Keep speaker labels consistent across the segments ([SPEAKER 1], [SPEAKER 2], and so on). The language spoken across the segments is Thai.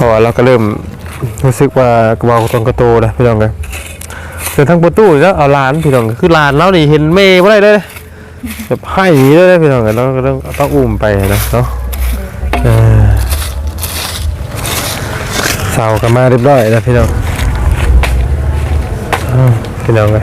[SPEAKER 1] ราะว่าเราก็เริ่มรู้สึกว่ากระเป๋าตรงกระโตนะพี่น้องเลยเดินทางประตูแล้วเอาหลานพี่น้องคือหลานเรานี่เห็นเมย์บ่าได้เลยแบบให้อย่างนี้เลยพี่น้องเลยเราก็ต้องต้องอุ้มไปนะเนาะเสากันมาเรียบร้อยแล้วพี่น้องพี่น้องเล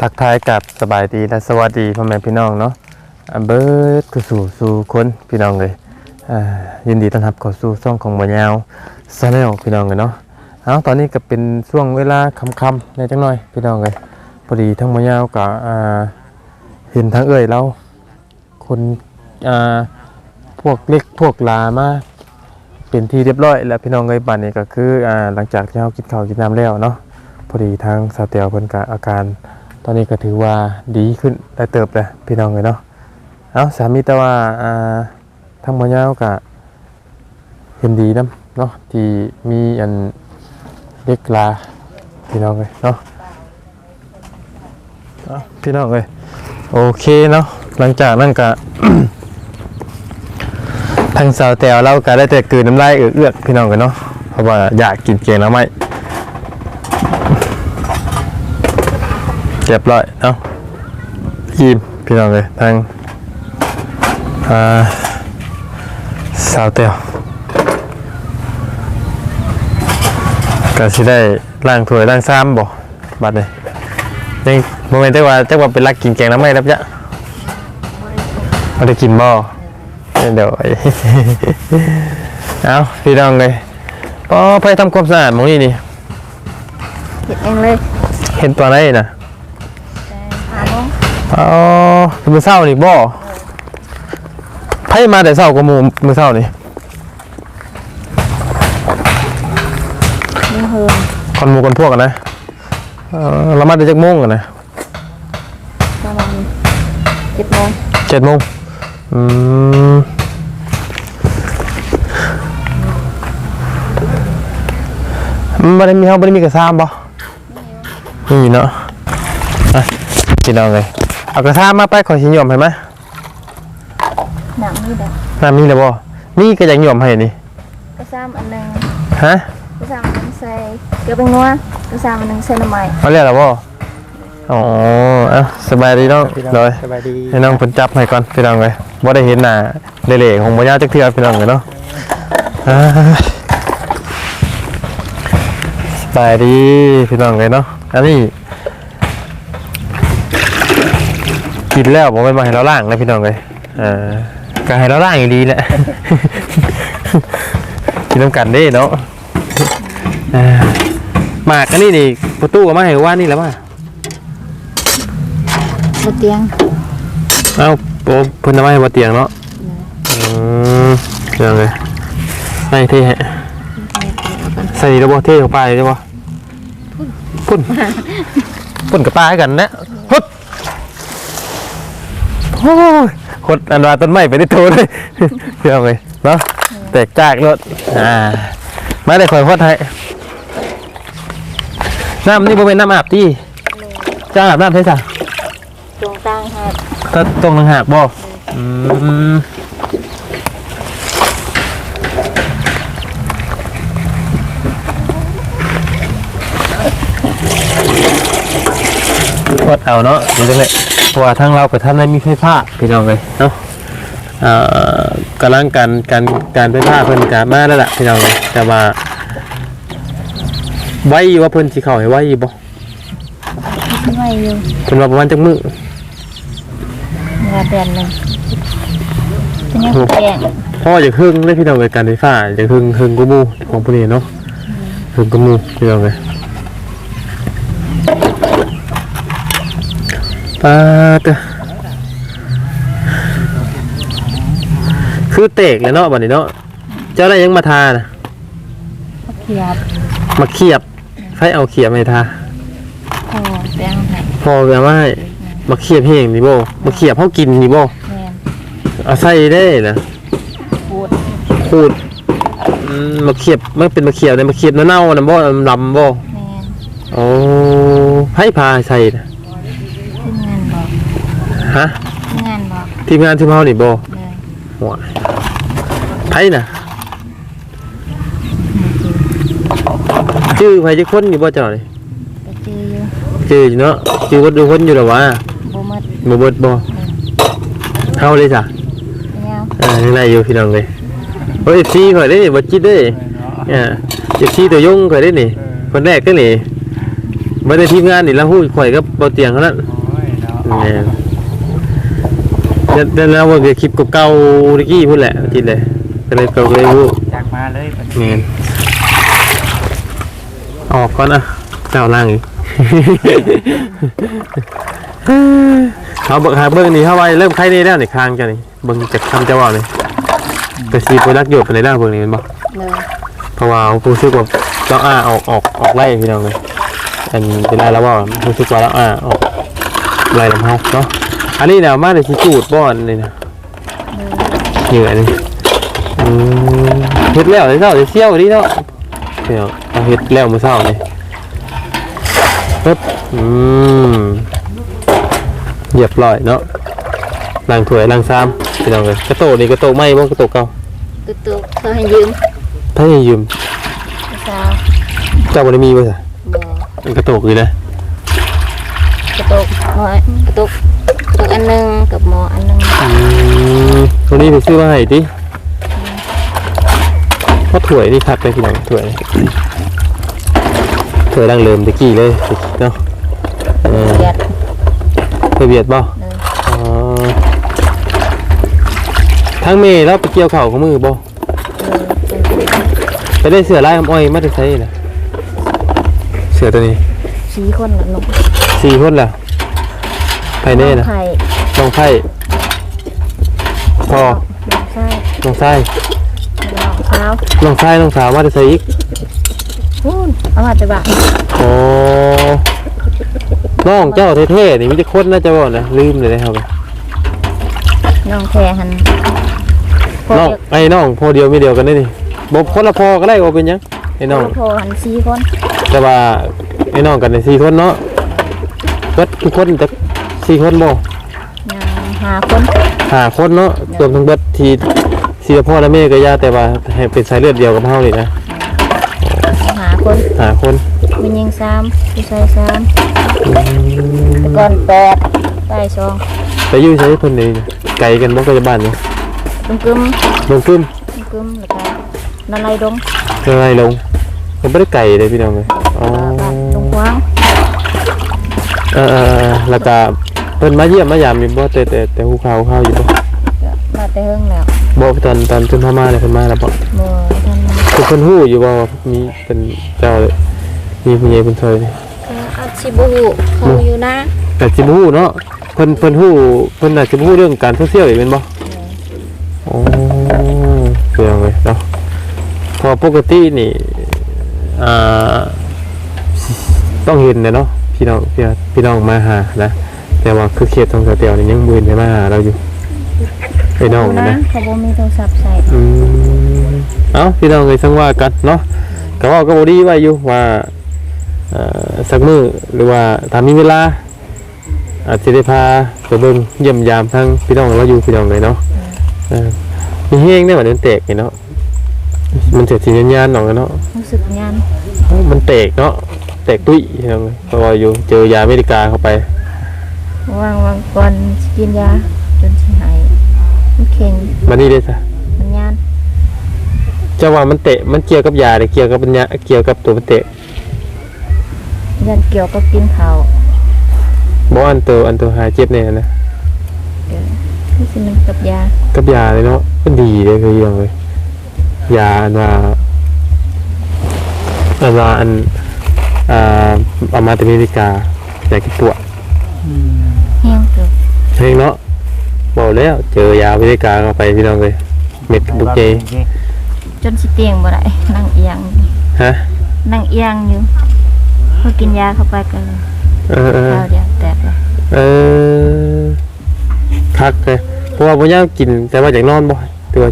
[SPEAKER 1] ทักทายกับสบายดีและสวัสดีพ่อแม่พี่น้องเนาะเบิร์ดก็สู่สู่คนพี่น้องเลยยินดีต้อนรับเข้าสู่ช่องของบัวยาวซาแนลพี่น้องเลยเนาะเอาตอนนี้ก็เป็นช่วงเวลาค่ำๆในจังหน่อยพี่น้องเลยพอดีทั้งบัวยาวกับเห็นทั้งเอ่ยเราคนพวกเล็กพวกลามาเป็นที่เรียบร้อย แล้วพี่น้องเลยบัดนี้ก็คืออหลังจากที่เรากินข้าวกินน้ำแล้วเนาะพอดีทางสาเตียวเพิ่นก็อาการ ตอนนี้ก็ถือว่าดีขึ้นได้เติบเลยพี่น้องเลยเนาะเอาสามีแต่ว่าอ่าทั้งหมดยาวก็เห็นดีนะเนาะที่มีอันเล็กลาพี่น้องเลยเนาะพี่น้องเลยโอเคเนาะหลังจากนั้นก็ทางสาวแตวเราก็ได้แต่กลืนน้ำลายเอือกๆพี่น้องกันเนาะเพราะว่าอยากกินเกงแล้วไหม เรียบร้อยเนาะยิ้มพี่น้องเลยทางอ่าสาวเตียวก็สิได้ล้างถ้วยล้างซ้ำบ่บัดนี้ยังโมเมนต์ที่ว่าจักว่าเป็นรักกินแกงน้ำไหมรับจ๊ะไม่ได้กินบ่เดี๋ยวไอ้เอาพี่น้องเลยพอไปทำความสะอาดหมองนี่นี่
[SPEAKER 2] เห็ดเองเลย
[SPEAKER 1] เห็นตัวไหนน่ะ
[SPEAKER 2] แต่หาโมง
[SPEAKER 1] อ๋อคือมือเศร้านี่บ่ไพ่มาแต่เศร้ากับหมูมือเศร้านี่
[SPEAKER 2] มีเฮิม
[SPEAKER 1] คนหมูคนพวกกันนะเออเรามาแต่จักโมงกันนะ
[SPEAKER 2] ประมาณเจ็ดโมง
[SPEAKER 1] เจ็ดโมงอืมมันบ่ได้มีเฮาบ่ได้มีกระซามบ่นี่เนาะอะพี่น้องเลย เอากระซามมาไปขอสิยอมให้ไหม
[SPEAKER 2] หนังนี่แบบ
[SPEAKER 1] น้ามีแล้วบ่มีก็ยังยอมให้นี่
[SPEAKER 2] กระซ้ำอันหนึ่ง
[SPEAKER 1] ฮะ
[SPEAKER 2] กระซ้ำอันหนึ่งใส่เกลือเป็นนัวกระซ้ำอันหนึ่งใส่น้ำมัน
[SPEAKER 1] เขาเรียกแล้วบ่อ๋อเอ้าสบายดีเนาะเลย
[SPEAKER 3] สบายดี
[SPEAKER 1] ให้น้องเพิ่นจับให้ก่อนพี่น้องเลยบ่ได้เห็นหน้าเละๆของบ่ยาวจักเทื่อพี่น้องเลยเนาะอ่าสบายดีพี่น้องเลยเนาะอันนี้ กินแล้วบ่แม่นมาให้เราล้างนะพี่น้องเลยเอ่าก็ให้เราล้างอยู่ดีแหละ กินน้ำกันเด้เนาะอ่าหมากอันนี้นี่ประตูก็มาให้ว่านี่แล้วมา
[SPEAKER 2] บนเตียง
[SPEAKER 1] เอ้าโอ้เพิ่นเอามาให้บ่เตียงเนาะอืมยังไงใส่เท่ฮะใส่ระบบเท่เข้าไปใช่ปะพุ่นพุ่นกับปลาให้กันนะ ฮึดโอ้ยขดอันว่าต้นไม้ไปได้โตเลยเพื่อไงเนาะแตกจากรถอ่ามาได้คอยพดให้น้ำนี่บ่เป็นน้ำอาบที่จ้าอาบน้ำใช่จ้ะ
[SPEAKER 2] ตรงกลางหาด
[SPEAKER 1] ถ้าตรงทางหากบ่อืมวดเอาเนาะนี่จังเลยเพ ราะว่าทางเรากับท่านได้มีไฟฟ้าพี่น้องเลยเนาะอ่ากำลังการการการไฟฟ้าเพิ่นกามาแล้วล่ะพี่น้องเลยแต่ว่าไว้อยู่ว่าเพิ่นสิเข้าให้ไว้อยู่บ่
[SPEAKER 2] ไม่อยู่
[SPEAKER 1] เพิ่นว่าประมาณจักมื้อ
[SPEAKER 2] งาเดือนหนึ่งเป็นยังแกง
[SPEAKER 1] พ่ออย่าหึ่งเลยพี่น้องเลยการไฟฟ้าอย่าหึ่งหึ่งกูมูของพวกนี้เนาะหึ่งกูมูพี่น้องเลย ปาตะคือเตกเลยเนาะบัดนี้เนาะเจ้าได้ยังมาทานะ
[SPEAKER 2] เขียบ
[SPEAKER 1] มาเขียบใครเอาเขียบมาให้ทา
[SPEAKER 2] พอแป้งให้
[SPEAKER 1] พอเอามาให้มาเขียบแห้งนี่บ่มาเขียบเฮากินนี่บ่
[SPEAKER 2] แม่น
[SPEAKER 1] เอาใส่ได้นะ
[SPEAKER 2] พูด
[SPEAKER 1] ขูดอืมมาเขียบมันเป็นมาเขียบได้มาเขียบเน่าๆน่ะบ่ลำบ่
[SPEAKER 2] แม่น
[SPEAKER 1] โอ้ให้พาใส่นะ
[SPEAKER 2] ทีมงานบอก
[SPEAKER 1] ฮะ
[SPEAKER 2] ทีมงานบอก
[SPEAKER 1] ทีมงานทีมเฮานี่บ่
[SPEAKER 2] เลย
[SPEAKER 1] หัวไผน่ะชื่อไผจะคนอยู่บ่เจ้านี่
[SPEAKER 2] ไปจื้ออยู่
[SPEAKER 1] ชื่ออยู่เนาะชื่อคนดูคนอยู่แล้ววะ
[SPEAKER 2] บ่หมด
[SPEAKER 1] บ่เบิดบ่เฮาเลยจ้ะ
[SPEAKER 2] แนว
[SPEAKER 1] อ่ายังไงอยู่พี่น้องเลยโอ้ยซีข่อยได้บ่จิตเด้อ่าเจ็บซีตัวยงข่อยได้นี่คนแรกก็นี่บ่ได้ทีมงานนี่ละฮู้ข่อยกับบ่เตียงเท่านั้น
[SPEAKER 3] โอ้ยเนาะ
[SPEAKER 1] แม่น เดี๋ยวเดี๋ยวเราเบิ่งคลิปเก่าๆตะกี้พุ่นแหละจิตเลยก็เลยก็เลยรู้
[SPEAKER 3] จากมาเลยบัด
[SPEAKER 1] แม่
[SPEAKER 3] นี้
[SPEAKER 1] นออกก่อนนะเจ้าล่างอีกเอาเบิ่งหาเบิ่งนี่เข้าไว้เริ่มไข้นี่แล้วนี่คางจ้ะนี่เบิ่งจากคำเจ้าว่านี่กระสีโปรดักต์หยดไปในหน้าเบิ่งนี่แมันบ่
[SPEAKER 2] เลย
[SPEAKER 1] เพราะว่าผู้ซึกว่าเราอ้าออกออกออกไล่พี่น้องเลยอันเป็นไรแล้วว่าผู้ซึกว่าเราอ้าออกไล่ลำเฮาเนาะ อันนี้เนี่ยมาในที่จูดบ่อนนี่นะ
[SPEAKER 2] เลย
[SPEAKER 1] เหนื่อยนี่อืมเฮ็ดแล้วเช้าเที่ยวนี่เนาะเดี๋ยวเอาเฮ็ดแล้วมื้อเช้านี่ปึ๊บอืมเรียบร้อยเนาะล้างถ้วยล้างชามพี่น้องเลยกระโตกนี่กระโตกไหม้บ่กระโตกเก่า
[SPEAKER 2] ตุกตุกเขาให้ยืม
[SPEAKER 1] ถ้าให้ยืม
[SPEAKER 2] ผู้สาว
[SPEAKER 1] เจ้าบ่ได้มีบ่ซะ
[SPEAKER 2] บ่
[SPEAKER 1] มันกระโตกอยู่นะ
[SPEAKER 2] กระตุกหมอก อันหนึงกับหมออันหนึง
[SPEAKER 1] อืมตัวนี้ไปซื้อมาให้ดิเพราะถ้วยนี่คักเลยพี่น้องถ้วยถ้วยดังเริ่มตะกี้เลยเนาะเออ
[SPEAKER 2] เบียด
[SPEAKER 1] ไปเบียดบ่
[SPEAKER 2] เลย
[SPEAKER 1] อ๋อทั้งเมย์แล้วไปเกี่ยวเข่าของมือบ่
[SPEAKER 2] เลยเป็น
[SPEAKER 1] ไปได้เสือลายคำอ้อยมาได้ใช้นะเสือตัวนี้
[SPEAKER 2] สีคนละหนุ่ม
[SPEAKER 1] สี่คนแล้วภายในนะ
[SPEAKER 2] ไข่
[SPEAKER 1] น้องไผ่พอ
[SPEAKER 2] ใช่
[SPEAKER 1] น้องไส้
[SPEAKER 2] น้องสาว
[SPEAKER 1] น้องไส้น้องสาวมาได้ใช้อีก
[SPEAKER 2] พูนเอามาแต่บ้าน
[SPEAKER 1] โอ้น้องเจ้าเท่ๆนี่มีแต่คนน่าจะบอกนะลืมเลยนะครับ
[SPEAKER 2] น้องแพรหันพอ
[SPEAKER 1] น้อง
[SPEAKER 2] เดียว
[SPEAKER 1] ไอ้น้องพอเดียวไม่เดียวกันได้นี่บอกคนละพอก็ได้ก็เป็นหยังไอ้น้อง
[SPEAKER 2] โทรหันสี่คน
[SPEAKER 1] แต่ว่าไอ้น้องกันในสี่คนเนาะเบิดทุกคนจะสี่คนบ่
[SPEAKER 2] ยัง หาคน
[SPEAKER 1] ห้าคนเนาะรวมทั้งเบิดทีเสียพ่อและแม่ก็ย่าแต่ว่าให้เป็นสายเลือดเดียวกับเฮานี่นะ
[SPEAKER 2] หาคน
[SPEAKER 1] ห้าคน
[SPEAKER 2] มียิงสามผู้ชายสามแต่ก่อนแปดใต้สอง
[SPEAKER 1] ไปอยู่ใช้เพิ่นนี่ไกลกันบ่ก็จะบ้านนี่
[SPEAKER 2] ลุงกึม
[SPEAKER 1] ลงกึม
[SPEAKER 2] ลุงกึมแล้วก็นาไลดง
[SPEAKER 1] เท่าไรลงมันบ่ได้ไกลเลยพี่น้องเอ้ยอ๋อ
[SPEAKER 2] บ้านตรงกว้าง
[SPEAKER 1] เออๆๆแล้วก็ เพิ่นมาเยี่ยมมายามอยู่บ่แต่แต่แต่ฮู้ข่าวฮู้ข่าวอยู่บ่
[SPEAKER 2] ก็มาแต่เฮิงแล้ว
[SPEAKER 1] บ่ตอนตอนเพิ่นพามาเนี่ยเพิ่นมาแล้วบ่
[SPEAKER 2] เมื่อท่านมา
[SPEAKER 1] คือเพิ่นฮู้อยู่บ่ว่ามีเป็นเจ้ามีผู้ใหญ่เพิ่นซอยนี่
[SPEAKER 2] ก็อาชิบูเขาอยู่นะ
[SPEAKER 1] แต่สิบฮู้เนาะเพิ่นเพิ่นฮู้เพิ่นอาจจะบ่ฮู้เรื่องการโซเชียลอีกแม่นบ่โอ้เปลี่ยนเลยเนาะเพอปกตินี่อ่าต้องเห็นนะเนาะพี่น้องพี่พี่น้องมาหานะ แต่ว่าคือเขตทองสเตียวนี่ยังบ่เห็นได้มาหาเราอยู่ไอ้น้อง
[SPEAKER 2] นะ
[SPEAKER 1] นะ
[SPEAKER 2] เขาบ่มีโทรศัพท์ใส่
[SPEAKER 1] อืมเอ้าพี่น้องเอ้ยสังว่ากันเนาะก็เว่าก็บ่ดีไว้อยู่ว่าเอ่อสักมื้อหรือว่าถ้ามีเวลาอาจจะได้พาไปเบิ่งเยี่ยมยามทั้งพี่น้องเราอยู่พี่น้องเลยเนาะเออมีเฮงได้เหมือนมันแตกนี่เนาะมันเสียสีญานๆหนองเนาะ
[SPEAKER 2] รู้สึกงาน
[SPEAKER 1] เอ้ามันแตกเนาะแตกตุ้ยพี่น้องเลยเพราะว่าอยู่เจอยาอเมริกาเข้าไป
[SPEAKER 2] วางวางก่อนสิกินยาจนสิหายมันเข่ง
[SPEAKER 1] มานี่ได้ซะ
[SPEAKER 2] มันยาน
[SPEAKER 1] เจ้าว่ามันเตะมันเกี่ยวกับยาหรือเกี่ยวกับปัญญาเกี่ยวกับตัวมันเตะ
[SPEAKER 2] ยันเกี่ยวกับกินข้าว
[SPEAKER 1] บ่อันตัวอันตัวหายเจ็บเนี่ยนะ
[SPEAKER 2] เดี๋ยวนี่สิมันกับยา
[SPEAKER 1] กับยาเลยเนาะก็ดีเลยคืออย่างเลยยาอันว่าอันว่าอันอ่าเอามาจากอเมริกายากิปวด
[SPEAKER 3] อืม
[SPEAKER 2] แห้งเกือบ
[SPEAKER 1] เพลงเนาะบอกแล้วเจอยาอเมริกาเข้าไปพี่น้องเลยเม็ดบุกเจ
[SPEAKER 2] จนสิเตียงบ่ได้นั่งเอียง
[SPEAKER 1] ฮะ
[SPEAKER 2] นั่งเอียงอยู่พอกินยาเข้าไปก็
[SPEAKER 1] เออเออ
[SPEAKER 2] ข้าวเดียวแตกเลย
[SPEAKER 1] เออคักเลยเพราะว่าบ่ยาวกินแต่ว่าอยากนอนบ่ตัวา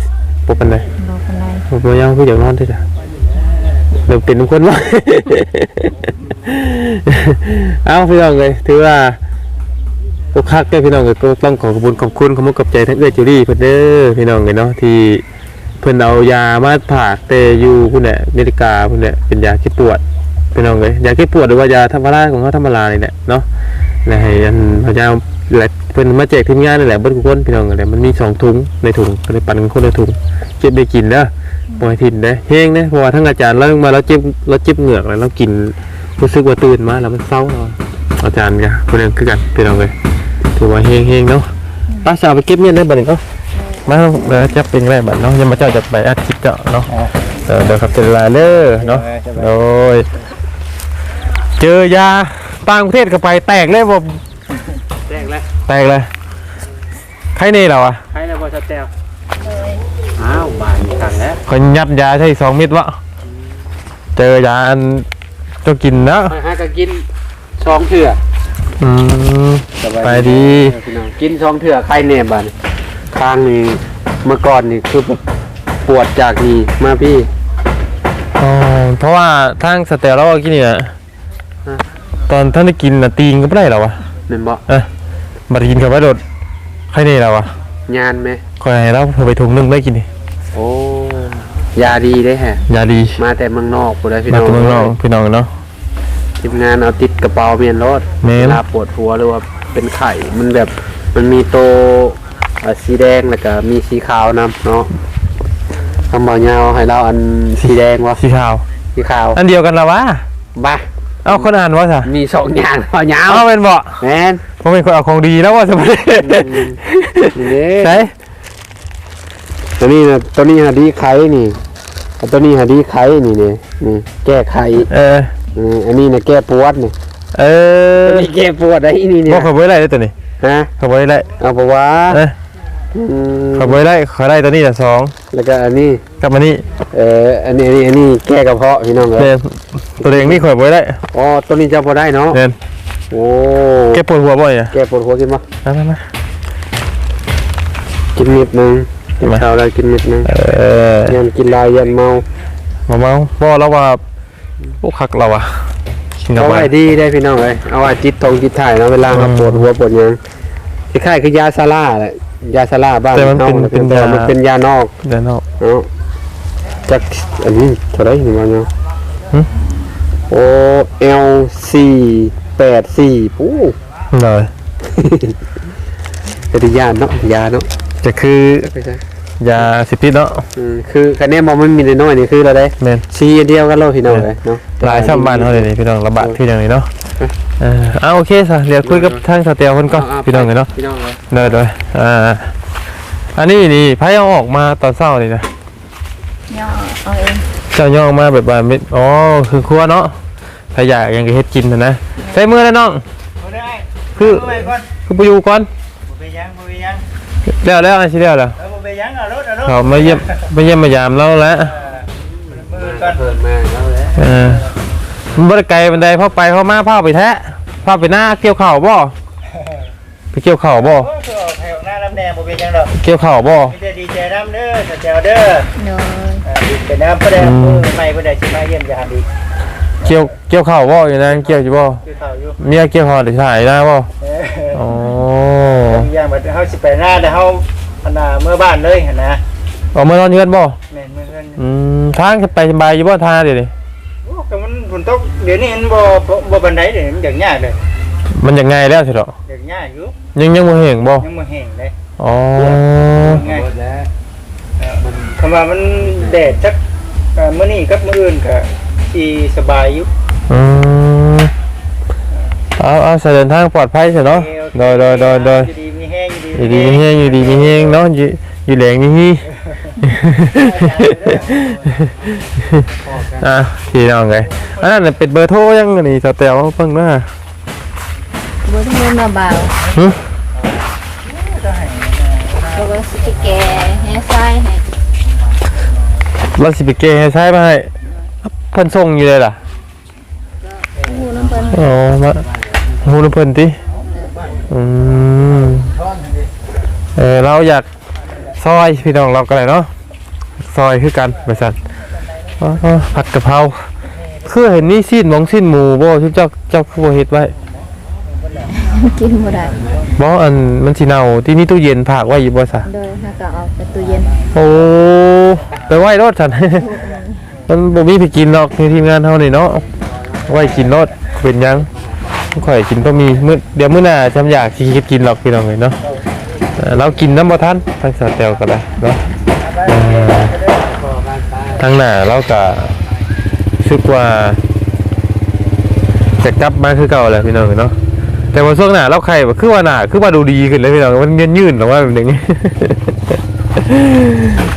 [SPEAKER 1] บ่ปานใด
[SPEAKER 2] บ่เป็นไร
[SPEAKER 1] บ่ยาวคืออยากนอนเด้อจ้ะเริ่มเป็นทุกคนว่า เอาพี่น้องเลยถือว่า ทุกคักเด้อพี่น้องเอ้ยก็ต้องขอขอบคุณขอบคุณขอบคุณกับใจทั้งเอื้อจูรี่เพิ่นเด้อพี่น้องเลยเนาะที่เพิ่นเอายามาผากแต่อยู่พุ่นน่ะนาฬิกาพุ่นน่ะเป็นยาแก้ปวดพี่น้องเลยยาแก้ปวดหรือว่ายาธรรมดาของเขาธรรมดานี่แหละเนาะแล้วให้อันพระเจ้าและเพิ่นมาแจกทีมงานนี่แหละเบิดทุกคนพี่น้องเลยมันมีสองถุงในถุงก็เลยปั่นกันคนละถุงเก็บได้กินเด้อบ่ให้ทิ้นเด้อเฮงเด้อเพราะว่าทั้งอาจารย์แล้วมาแล้วเจ็บแล้วเจ็บเหงือกแล้วเรากินรู้สึกว่าตื่นมาแล้วมันเศร้าเนาะอาจารย์กันคนนึงคือกันพี่น้องเลย ถือว่าเฮงเฮงๆเนาะป้าสาวไปเก็บเมียนได้บัดนี้เนาะมาเดี๋ยวจะเป็นไรบัดเนาะยังมาเจ้าจะไปอาทิตย์เจาะเนาะเดี๋ยวเดี๋ยวครับเจอลาเลอร์เนาะโดยเจอยาต่างประเทศก็ไปแตกเลยบ่
[SPEAKER 3] แจ้งแล้ว
[SPEAKER 1] แตกเลยใครนี่เราอะ
[SPEAKER 3] ใครแล้วบ่ชัดแจ้ว
[SPEAKER 2] เลย
[SPEAKER 3] อ้าวบานกันแล้ว
[SPEAKER 1] คนยัดยาใช่สองเม็ดวะเจอยาอันเจ้ากินนะ
[SPEAKER 3] ไปหาก็กินสองเถื่อ
[SPEAKER 1] อืม
[SPEAKER 3] สบาย
[SPEAKER 1] ไปดี
[SPEAKER 3] พี่น้องกินสองเถื่อใครแน่บานข้างนี้เมื่อก่อนนี่คือแบบปวดจากนี่มาพี่
[SPEAKER 1] อ๋อเพราะว่าทางสเตลเรากินนี่นะ
[SPEAKER 3] ฮะ
[SPEAKER 1] ตอนท่านได้กินน่ะตีงก็ไม่ได้หรอวะ
[SPEAKER 3] แม่นบ่
[SPEAKER 1] เออบัดกินกับไว้โดดใครนี่เราวะ
[SPEAKER 3] ยานไหม
[SPEAKER 1] คอยให้เราเผื่อไปถุงหนึงได้กินนี่
[SPEAKER 3] โอ้ยาดีได้ฮะ
[SPEAKER 1] ยาดี
[SPEAKER 3] มาแต่เมืองนอกพุ่นได้พี่
[SPEAKER 1] มา
[SPEAKER 3] น้อง
[SPEAKER 1] ตัวเมืองนอกพี่น้องเนาะ
[SPEAKER 3] ทีมงานเอาติดกระเป๋าเมียนรถ
[SPEAKER 1] แม่น
[SPEAKER 3] เวลาปวดหัวหรือว่าเป็นไข่มันแบบมันมีโตวอ่าสีแดงแล้วก็มีสีขาวนำเนาะคำบอกยาวให้เราอันสีแดงวะ
[SPEAKER 1] สีขาว
[SPEAKER 3] สีขาว
[SPEAKER 1] อันเดียวกันละวะ
[SPEAKER 3] บ้า
[SPEAKER 1] เอาคนอ่านวะสะ
[SPEAKER 3] มีสองอย่างพอยาว
[SPEAKER 1] เอาเป็นบ่
[SPEAKER 3] แมน
[SPEAKER 1] ผมเป็นคนเอาของดีแล้ววะสมัย
[SPEAKER 3] นี่
[SPEAKER 1] ใช่
[SPEAKER 3] ตัวนี้นะตัวนี้หาดีไข่นี่อันตัวนี้หาดีไข่นี่นี่นี่แก้ไข่
[SPEAKER 1] เออ
[SPEAKER 3] อืมอันนี้นะแก้ปวดนี่
[SPEAKER 1] เออ
[SPEAKER 3] ตัวนี้แก้ปวดได้อีนี่เนี่
[SPEAKER 1] บ่
[SPEAKER 3] ย
[SPEAKER 1] ขอบไว้ไรได้ตัวนี้
[SPEAKER 3] ฮะ
[SPEAKER 1] ขอบไว้ไร
[SPEAKER 3] เอาปะวะ
[SPEAKER 1] เออ
[SPEAKER 3] อืม
[SPEAKER 1] ขอบไว้ไรขอได้ตัวนี้แต่สอง
[SPEAKER 3] แล้วก็อันนี้
[SPEAKER 1] กลับมานี่
[SPEAKER 3] เอออันนี้อันนี้อันนี้แก้กระเพาะพี่น้องเอ้ย
[SPEAKER 1] เด่นตัวเองนี่ขอบไว้ไร
[SPEAKER 3] อ๋อตัวนี้จะพอได้เนาะ
[SPEAKER 1] เด่น
[SPEAKER 3] โอ้
[SPEAKER 1] แกปวดหัวบ่อยอะ
[SPEAKER 3] แก้ปวดหัวกินมา
[SPEAKER 1] มามามา
[SPEAKER 3] กินนิดนึงกิน
[SPEAKER 1] มา
[SPEAKER 3] ข้าวแล้วกินนิดนึง
[SPEAKER 1] เออ
[SPEAKER 3] ยันกินลายยันเมา
[SPEAKER 1] มาเมาบ่แล้วว่า พวกคักเราอะกินกับ
[SPEAKER 3] เอา
[SPEAKER 1] ไป
[SPEAKER 3] ไว้ดีได้พี่น้องเอ้ยเอาไว้จิตทงจิตถ่ายเนาะเวลาเรา
[SPEAKER 1] อืม
[SPEAKER 3] ปวดหัวปวดหยังคล้ายๆคือยาซาร่าแหละยาซาร่าบ้าน
[SPEAKER 1] แต่มันเป็น
[SPEAKER 3] รา
[SPEAKER 1] เป็น
[SPEAKER 3] แต่
[SPEAKER 1] ยา
[SPEAKER 3] มันเป็นยานอก
[SPEAKER 1] เดี๋ยวเนาะ
[SPEAKER 3] เนาะจากอันนี้เท่าไหรหนึ่งวันเนาะ
[SPEAKER 1] หึ
[SPEAKER 3] โอเอลสี่แปดสี่ปู้
[SPEAKER 1] เลย
[SPEAKER 3] เป็นยาเนาะยาเนาะ
[SPEAKER 1] จะคือ
[SPEAKER 3] ไปใช่
[SPEAKER 1] ยาสิบพิษเนาะ
[SPEAKER 3] อืมคือคะแนนมองมันมีน้อยๆนี่คืออะไร
[SPEAKER 1] แม่น
[SPEAKER 3] ซีอันเดียวกันเลยพี่น้องเลยเนาะ
[SPEAKER 1] หลายช่ำบ้านเขาเลยนี่พี่น้องระบาดที่อย่างนี้เนาะเออเอาโอเคซะเดี๋ยวคุยกับทางสเตียวคนก่อนา
[SPEAKER 3] ๆ
[SPEAKER 1] พี่น้องเลยเนาะ
[SPEAKER 3] พี่น้องเลย
[SPEAKER 1] เด้อเด้ออ่าอันนี้นี่ไพ่เอาออกมาตอนเช้านี่นะ
[SPEAKER 2] ย่อเอาเอง
[SPEAKER 1] เจ้าย่อออกมาแบบว่าเม็ดอ๋อคือครัวเนาะถ้าอยากยังก็เฮ็ดกินนะนะใส่มือแล้วน้อง
[SPEAKER 3] บ่ได้
[SPEAKER 1] คือ
[SPEAKER 3] บ่ไปก่อน
[SPEAKER 1] คือไปอยู่ก่อน
[SPEAKER 3] บ่ไปยังบ่ไปยัง
[SPEAKER 1] แล้วแล้วอันสิแล้วแล้ว
[SPEAKER 3] เออบ่ ไปยังเอารถเอารถ
[SPEAKER 1] เขามาเยี่ยมมาเยี่ยมมายามเราแล้ว
[SPEAKER 3] มือก่อนเปิดมาแล้วแหละ
[SPEAKER 1] เออมันบ่ได้ไกลบันไดพอไปพอมาพาไปแท้พาไปหน้าเกี่ยวข้าวบ่ไปเกี่ยวข้าวบ่
[SPEAKER 3] โอ้คือออกให้ออกหน้าลำแดงบ่เป็นยังดอก
[SPEAKER 1] เกี่ยวข้าวบ่
[SPEAKER 3] มีแต่ดีใจน้ำเด้อแต่แจวเด้อ
[SPEAKER 2] โดย
[SPEAKER 3] อ่าดีเป็นน้ำประแดง
[SPEAKER 1] อืม
[SPEAKER 3] มือใหม่ประแดงสิมาเยี่ยมยามดี
[SPEAKER 1] เกี่ยวเกี่ยวข้าวบ่อยู่นั่นเกี่ยวอยู่บ่
[SPEAKER 3] คือข่าวอยู่
[SPEAKER 1] เมียเกี่ยวข้าวได้ถ่ายได้บ่
[SPEAKER 3] เอ
[SPEAKER 1] อ๋อ
[SPEAKER 3] ออย่างแบบเฮาสิไปหน้าแต่เฮา อันน่ะเมื่อบ้านเลยหั่นนะ
[SPEAKER 1] ออกมานอนเฮือนบ่
[SPEAKER 3] แม่นเมื่อเพิ่น
[SPEAKER 1] อืมทางจะไปสบายอยู่บ่ทางเดี๋ยวนี้
[SPEAKER 3] โอ้ก็มันฝนตกเดี๋ยวนี้เห็นบ่บ่บ่บันไดเดี๋ยมันอย่างยากเลย
[SPEAKER 1] มันยังไงแล้วสิเนาะ
[SPEAKER 3] อย่างยากอยู่
[SPEAKER 1] ยังยังบ่เห็นบ่
[SPEAKER 3] ยังบ่แห้งเลย
[SPEAKER 1] อ๋อ
[SPEAKER 3] ง่ายเออมันคำว่ามันแดดจักเอ่อมื้อนี้กับมื้ออื่นก็สิสบายอยู่
[SPEAKER 1] อืมเอาเอาเสดินทางปลอดภัยสิเนาะโดยโดยโดยโดย
[SPEAKER 3] อยู่ดีมีแห้ง
[SPEAKER 1] อยู่ดีมีเฮงอยู่ดีมีเฮงเนาะอยู่อยู่แหลงนี่ฮีอะพี่น้องไงอันนั้นนะเป็นเบอร์โทรยังอันนี่สแตลเพิ่งมา
[SPEAKER 2] บ่ต้องเล่นมาเบา
[SPEAKER 1] หึ
[SPEAKER 2] แล้วก็สิไปแก่ให้ใส่ให้
[SPEAKER 1] เราสิไปเกให้ใช้มาให้เพิ่นส่งอยู่เลยล่ะ
[SPEAKER 2] หูน้ำเพิ่น
[SPEAKER 1] อ๋อมาฮู้นำเพิ่นติออืม เออเราอยากซอยพี่น้องเราก็เลยเนาะซอยคือกันบริษัทอ๋อผัดกะเพราคือเห็นนี่สิ้นหมองสิ้นหมูบ่ชุบเจ้าเจ้าผู้เฮ็ดไว้
[SPEAKER 2] กินบ่ได้
[SPEAKER 1] บ่อันมันสิเน่าที่นี่ตู้เย็นผากไว้อยู่บ่ซะ
[SPEAKER 2] โดยถ้าก็เอาไปตู้เย็น
[SPEAKER 1] โอ้ไปไว้รถฉันมันบ่มีไปกินหรอกในทีมงานเฮานี่เนาะไว้กินรถเป็นหยังข่อยกินก็มีมื้อเดี๋ยวมื้อหน้าจำอยากสิเฮ็ดกินหรอกพี่น้องเอ้ยเนาะ เรากินน้ำบ่ทันทั้งสาวแตวก็ได้เนาะเอ่อทางหน้าเราก็รู้สึกว่าจะกลับมาคือเก่าแหละพี่น้องเนาะแต่ว่าช่วงหน้าเราไข่คือว่าหน้าคือว่าดูดีขึ้นเลยพี่น้องมันเยืนหรือว่าแบบนี้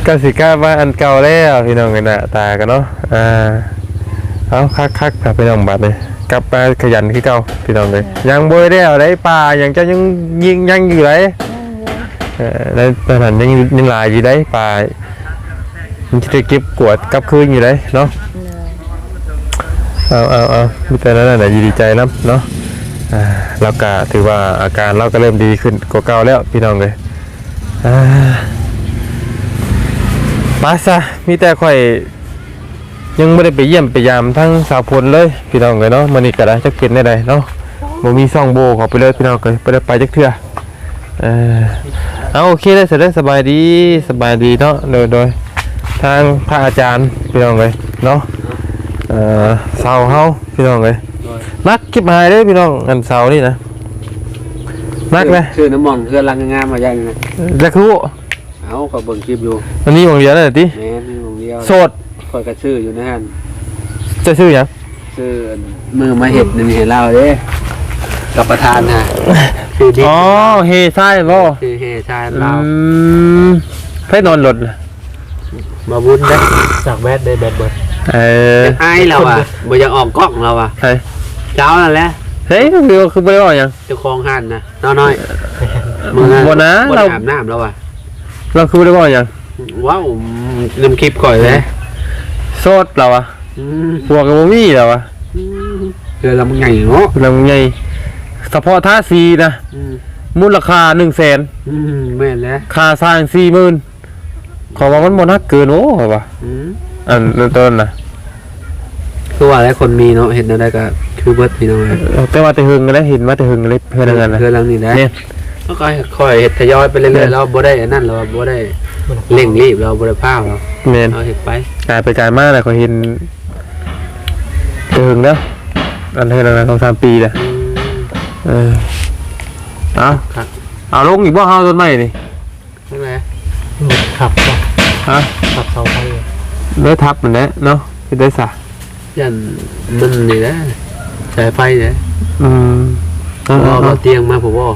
[SPEAKER 1] ก็สิก้ามาอันเก่าแล้วพี่น้องกันนะตากันเนาะอ่าเอาคักคักครับพี่น้องบัดเลยกลับมาขยันคือเก่าพี่น้องเลยยังบ่ได้เอาได้ปลายังจะยังยิงยังอยู่เล ยเออในตอนนั้นยังยังหลายอยู่ได้ปลามันจะได้เก็บกวดกลับคืนอยู่เลยเนาะเอาเอาเอามีแต่นั้นน่ะดีใจน้ำเนาะอ่าเราก็ถือว่าอาการเราก็เริ่มดีขึ้นกว่าเก่าแล้วพี่น้องเลยอ่าไปซะมีแต่ข่อยยังไม่ได้ไปเยี่ยมไปยามทั้งสาวพลเลยพี่น้องเลยเนาะมันนี่ก็ได้จักเป็นได้ใดเนาะบ่มีซ่องโบขอไปเลยพี่น้องเลยไปได้ไปจักเทื่อเออ เอาโอเคได้เสร็จได้สบายดีสบายดีเนาะโดยโดยทางพระอาจารย์พี่น้องเลยเนาะเออเสาเฮาพี่น้องเลยนักเก็บหายเลยพี่น้องอันเสานี่นะนักเลย
[SPEAKER 3] ชื่อน้ำมองเพื่อนรังงามมาอย่างนะ
[SPEAKER 1] จะรู้
[SPEAKER 3] เอาก็เบิ่งคลิปอยู่
[SPEAKER 1] วันนี้ของเดียวนั่นแหละติ
[SPEAKER 3] แม่นี่วงเดียว
[SPEAKER 1] โสด
[SPEAKER 3] คอยกระชื่ออยู่นะฮะ
[SPEAKER 1] จะชื่อหยัง
[SPEAKER 3] ชื่อมือมาเห็ดนี่เห็นเล่าเด้ กับประธานนะชื่อดิ
[SPEAKER 1] อ๋อเฮซ่ายบ่
[SPEAKER 3] ชื่อเฮชาย
[SPEAKER 1] อื
[SPEAKER 3] เรา
[SPEAKER 1] มไปนอนรถน่ะ
[SPEAKER 3] มาบุญได้จากแบดได้แบดเบิด
[SPEAKER 1] เออ
[SPEAKER 3] ไอ้เราอะบ่อยากออกกล้องเราอะ
[SPEAKER 1] เฮ้ย
[SPEAKER 3] เจ้านั่นแหละ
[SPEAKER 1] เฮ้ยคือคือบ่ได้ว่าหยัง
[SPEAKER 3] เจ้าของหันนะน้อยๆมือ
[SPEAKER 1] บ่นะ
[SPEAKER 3] บ่
[SPEAKER 1] เรา
[SPEAKER 3] ได้อาบน้ำแล้วอะ
[SPEAKER 1] เราคือบ่ได้ว่าหยัง
[SPEAKER 3] ว้าวลืมคลิปก่อนเลย
[SPEAKER 1] โสดเราอะ
[SPEAKER 3] อืม
[SPEAKER 1] พวกก็บ่มีเราอะ
[SPEAKER 3] เดือนละมันใหญ่เนาะ
[SPEAKER 1] เราไง เฉพาะท่าสีนะ
[SPEAKER 3] อืม
[SPEAKER 1] มูลค่า100,000
[SPEAKER 3] อืมแม่นแล้ว
[SPEAKER 1] ค่าสร้าง40,000ขอว่ามันบ่นักเกินโอ้ว่า
[SPEAKER 3] อืม
[SPEAKER 1] อันเริ่มต้นน่ะ
[SPEAKER 3] คือว่าแล้วคนมีเนาะเห็นอะไรก็คือเบิดพี่น้องเลย
[SPEAKER 1] แต่ว่าแต่หึงก็ได้เห็นว่าแต่หึงก็ได้เพื่อนกันนะ
[SPEAKER 3] เพื่อนหลังนี่ได้
[SPEAKER 1] เนี่ย
[SPEAKER 3] แล้วก็ค่อยเห็ดทยอยไปเรื่อยๆเราบ่ได้อันนั่นเราบ่ได้เร่งรีบเราบ่ได้พาวเรา
[SPEAKER 1] แม่น
[SPEAKER 3] เอาเห็ดไป
[SPEAKER 1] กลายไปกลายมากเลยเขาเห็นแต่หึงแล้วอันเท่านั้นสองสามปีเลย
[SPEAKER 3] อืม
[SPEAKER 1] เออเอา
[SPEAKER 3] ครับ
[SPEAKER 1] เอาลงอีกว่าเฮาต้นไม้นี่
[SPEAKER 3] ใช่ไหม
[SPEAKER 4] ขับก็
[SPEAKER 1] ฮะ
[SPEAKER 4] ขับเสาไฟ
[SPEAKER 1] เลือทับมันแหละเนาะคือได้สะ
[SPEAKER 3] ยันมันนี่นะสายไฟเนี่ย
[SPEAKER 1] อืมเอา
[SPEAKER 3] เอา
[SPEAKER 1] เอา
[SPEAKER 3] เอา
[SPEAKER 1] เอา
[SPEAKER 3] เตียงมาผมว่า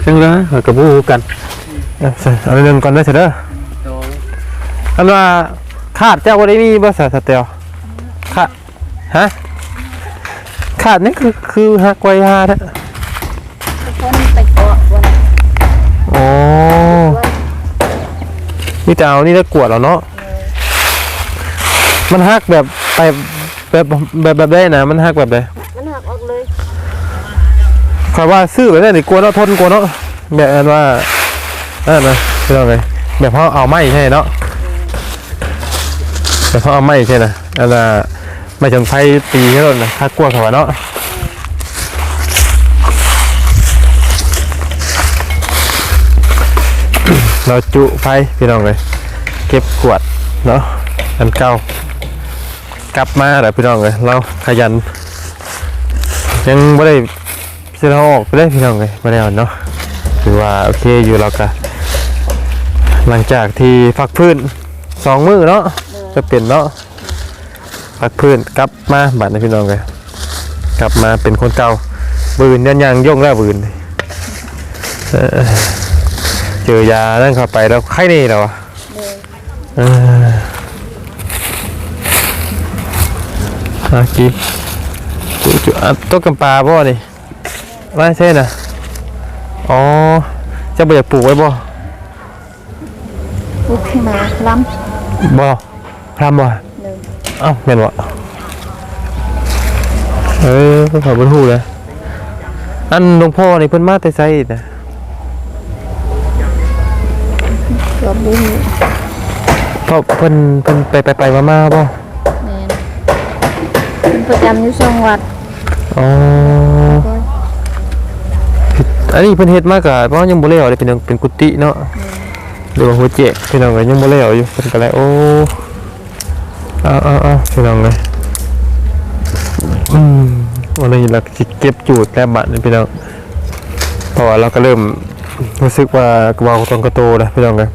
[SPEAKER 1] เชิงเลยเอากระบูกันเอาใส่เอาเรื่องก่อนได้เสร็จเด้ออันว่าขาดเจ้าบ่ได้มีบ่สะสะเตียวขาดฮะขาดนี่คือคือหักไว้หาแท้
[SPEAKER 2] นี่
[SPEAKER 1] จะเอานี่แล้วกวดแล้วเนาะมันหักแบบไปแบบแบบแบบได้นะมันหักแบบไหน
[SPEAKER 2] มันหักออกเลย
[SPEAKER 1] คอยว่าซื้อไปได้หรือกลัวเนาะทนกลัวเนาะแบบอันว่านั่นนะคือเอาไงแบบเขาเอาไม้ใช่เนาะแบบเขาเอาไม้ใช่นะอันน่ะไม่ถึงไฟตีให้รถนะถ้ากลัวเขาว่าเนาะ เราจุไฟพี่น้องเลยเก็บขวดเนาะอันเก่ากลับมาแล้วพี่น้องเลยเราขยัน ยังไม่ได้เสียออกไปได้พี่น้องเลยไม่ได้เอาเนาะถือว่าโอเคอยู่แล้วกันหลังจากที่พักพื้นสองมือเนาะจะเปลี่ยนเนาะพักพื้นกลับมาบัดนะพี่น้องเลยกลับมาเป็นคนเก่าบืนยันยังย่งแล้วบืนเออ เจอยานั่นเข้าไปแล้วไข้นี่แล้วอะเอออากีจุจุอะตัวกำปลาบ่นี่ไม่ใช่นะอ๋อเจะบ่อยากปลูกไว้บ่
[SPEAKER 2] ปลุกขึ้นมาล้
[SPEAKER 1] บ่พรำบ่ำ
[SPEAKER 2] หนึ่ง
[SPEAKER 1] เอ้าแม่นบ่เออขอบคุณฮู้เลยอันหลวงพ่อนี่เพิ่นมาแต่ไสนะ
[SPEAKER 2] ก็บุ้ง
[SPEAKER 1] เพราะเพิ่นเพิ่นไปไปไปมามาบ่
[SPEAKER 2] แม่นเป็นประจำอยู่สองวัด
[SPEAKER 1] อ๋อ
[SPEAKER 2] ก็
[SPEAKER 1] อันนี้เพิ่นเฮ็ดมาก็บ่ยังบ่แล้วเลยเป็นหยังเป็นกุฏิเนาะหรือว่าหัวเจกพี่น้องก็ยังบ่แล้วอยู่เพิ่นก็เลยโอ้เอาเอาเอาพี่น้องเลยอืมวันนี้เราสิเก็บจูดแต้มบัตรนี่พี่น้องเพราะว่าเราก็เริ่ม รู้สึกว่ากระเป๋าตรงกระโตแล้วพี่น้องเลย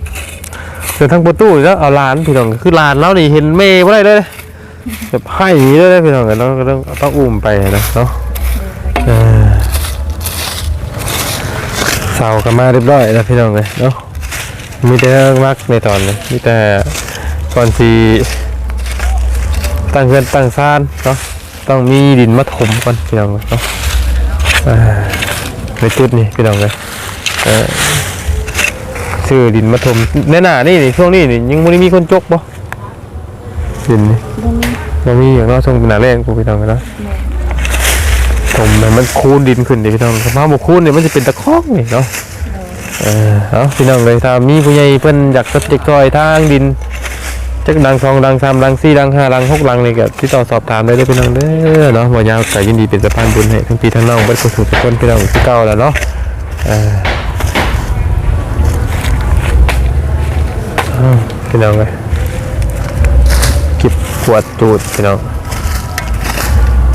[SPEAKER 1] เดินทางประตูแล้วเอาหลานพี่น้องคือหลานเรานี่เห็นเมย์บ่ได้เลยแบบให้หนีเลยพี่น้องเราก็ต้องต้องอุ้มไปนะเนาะเสากันมาเรียบร้อยแล้วพี่น้องเลยเนาะมีแต่เรื่องรักในตอนนี้มีแต่ก่อนสีตั้งเงินตั้งซานเนาะต้องมีดินมาถมก่อนพี่น้องเนาะในจุดนี้พี่น้องเลย ซื้อดินมาถมแน่หนานี่นี่ช่วงนี้นี่ยังไม่ได้มีคนจกบ่ดินนี่
[SPEAKER 2] บุ้ง
[SPEAKER 1] มันมีอย่างเราส่งเป็นหนาแรงกูพี่น้องกันเนาะผมให้มันคูนดินขึ้นดิพี่น้องถ้ามาบุคูนเนี่ยมันจะเป็นตะคอกนี่เนาะเออเอาพี่น้องเลยถ้ามีผู้ใหญ่เพิ่นอยากสติกจอยทางดินจักดังสองดังสามดังสี่ดังห้าดังหกดังนี่ก็ที่ต่อสอบถามได้เลยพี่น้องเด้อเนาะบ่ยาวแต่ยินดีเป็นสะพานบุญให้ทั้งพี่ทั้งน้องเบิดสุขทุกคนพี่น้องที่เก่าแล้วเนาะเออ พี่น้องเลยก็บขวดจูดพี่น้อง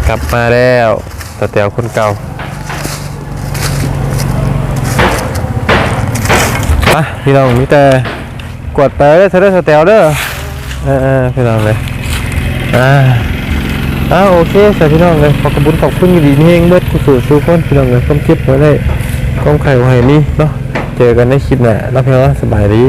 [SPEAKER 1] กลับมาแล้วตาเตียวคนเก่าไปพี่น้องมีแต่กวดไปเลยเธอได้อสเตียวเด้อเออพี่น้องเลยอ่าอ่าโอเคใส่พี่น้องเลยขอกระบุญขอบคุณอยู่ดีนี่เองเบิดกุศลสู้คนพี่น้องเลยความคิดไว้ได้ความไข่ไว้นี่เนาะเจอกันในคลิปหน้าแล้วพี่น้องสบายดี